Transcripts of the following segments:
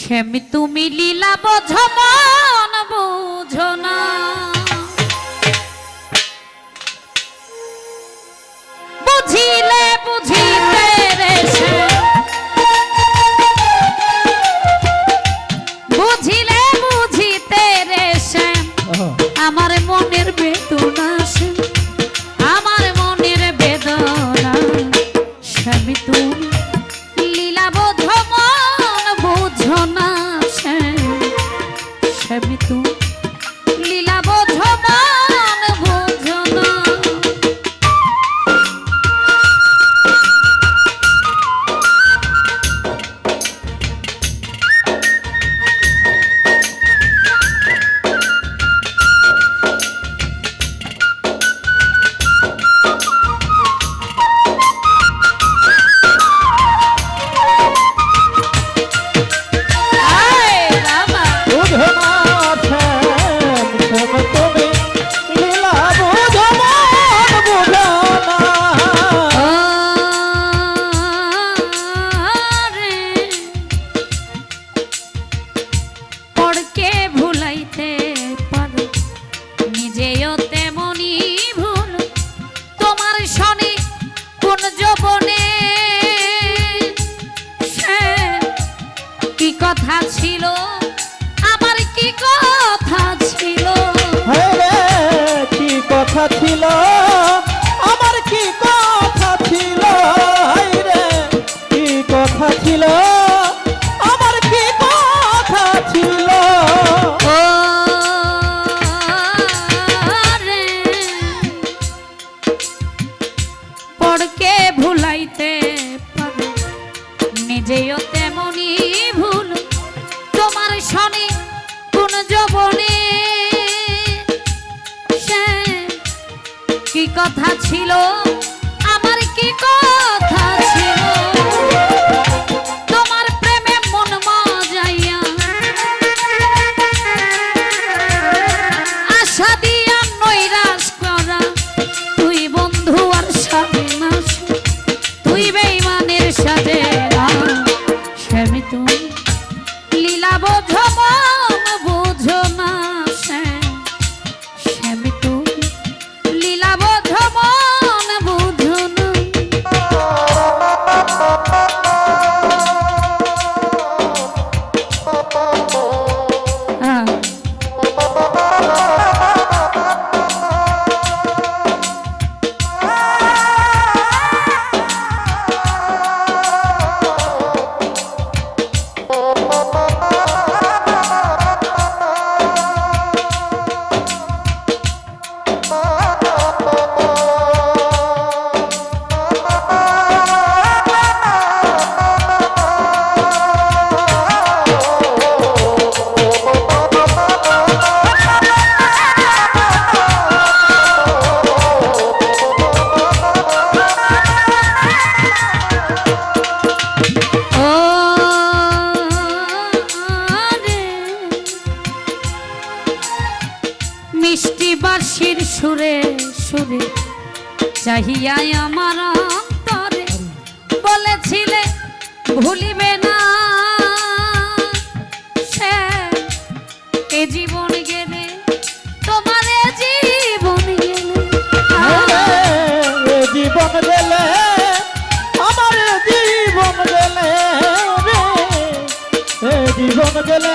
শ্যাম তুমি লীলা বোঝো বুঝো না। বুঝিলে বুঝিতে বুঝিলে বুঝিতে রে শ্যাম আমার মনের বেতন আসে। ছিল আমার কি কথা ছিল? পড়কে ভুলাইতে পারো নিজেও চাহিয়াই আমার অন্তরে বলেছিলে, ভুলিবে না। সে এ জীবন গেলে, তোমার জীবন গেলে। জীবন গেলে, আমার জীবন গেলে জীবন গেলে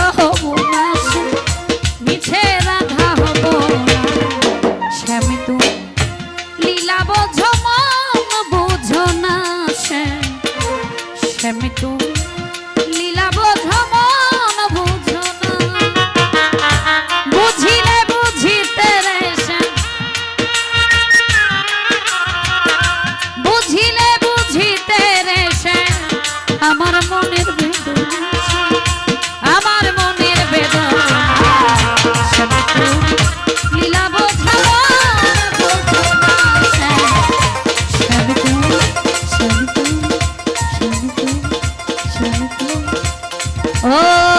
শ্যাম